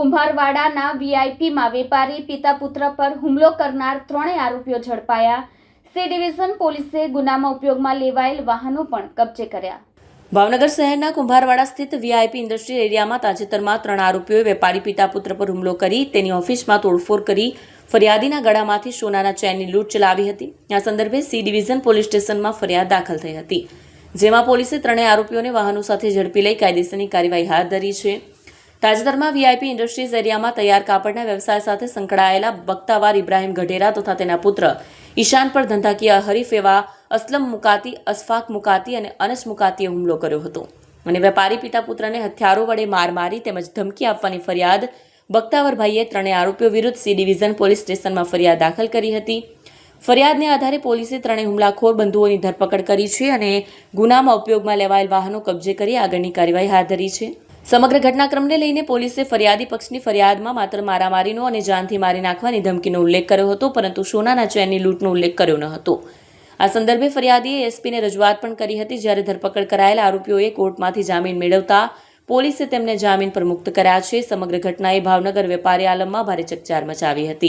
કુંભારવાડાના વીઆઈપીમાં વેપારી પિતા પુત્ર પર હુમલો કરનાર ત્રણેય આરોપીઓ ઝડપાયા. સી ડિવિઝન પોલીસે ગુનામાં ઉપયોગમાં લેવાયેલ વાહનો પણ કબજે કર્યા. ભાવનગર શહેરના કુંભારવાડા સ્થિત વીઆઈપી ઇન્ડસ્ટ્રીયલ એરિયામાં તાજેતરમાં ત્રણ આરોપીઓએ વેપારી પિતા પુત્ર પર હુમલો કરી તેની ઓફિસમાં તોડફોડ કરી ફરિયાદીના ગળામાંથી સોનાના ચેનની લૂંટ ચલાવી હતી. આ સંદર્ભે સી ડિવિઝન પોલીસ સ્ટેશનમાં ફરિયાદ દાખલ થઈ હતી. જેમાં પોલીસે ત્રણેય આરોપીઓને વાહનો સાથે ઝડપી લઈ કાયદેસરની કાર્યવાહી હાથ ધરી છે. તાજેતરમાં વીઆઈપી ઇન્ડસ્ટ્રીઝ એરિયામાં તૈયાર કાપડના વ્યવસાય સાથે સંકળાયેલા બખ્તાવાર ઇબ્રાહિમ ગઢેરા તથા તેના પુત્ર ઈશાન પર ધંધાકીય હરીફ એવા અસલમ મુકાતી અસફાક મુકાતી અને અનસ મુકાતીએ હુમલો કર્યો હતો. અને વેપારી પિતા પુત્રને હથિયારો વડે માર મારી તેમજ ધમકી આપવાની ફરિયાદ બખ્તાવરભાઈએ ત્રણેય આરોપીઓ વિરુદ્ધ સી ડિવિઝન પોલીસ સ્ટેશનમાં ફરિયાદ દાખલ કરી હતી. ફરિયાદને આધારે પોલીસે ત્રણેય હુમલાખોર બંધુઓની ધરપકડ કરી છે અને ગુનામાં ઉપયોગમાં લેવાયેલ વાહનો કબજે કરી આગળની કાર્યવાહી હાથ ધરી છે. સમગ્ર ઘટનાક્રમને લઈને પોલીસે ફરિયાદી પક્ષની ફરિયાદમાં માત્ર મારામારીનો અને જાનથી મારી નાખવાની ધમકીનો ઉલ્લેખ કર્યો હતો, પરંતુ સોનાના ચેનની લૂંટનો ઉલ્લેખ કર્યો ન હતો. આ સંદર્ભે ફરિયાદીએ એસપીને રજૂઆત પણ કરી હતી, જ્યારે ધરપકડ કરાયેલા આરોપીઓએ કોર્ટમાંથી જામીન મેળવતા પોલીસે તેમને જામીન પર મુક્ત કર્યા છે. સમગ્ર ઘટનાએ ભાવનગર વેપારી આલમમાં ભારે ચકચાર મચાવી હતી.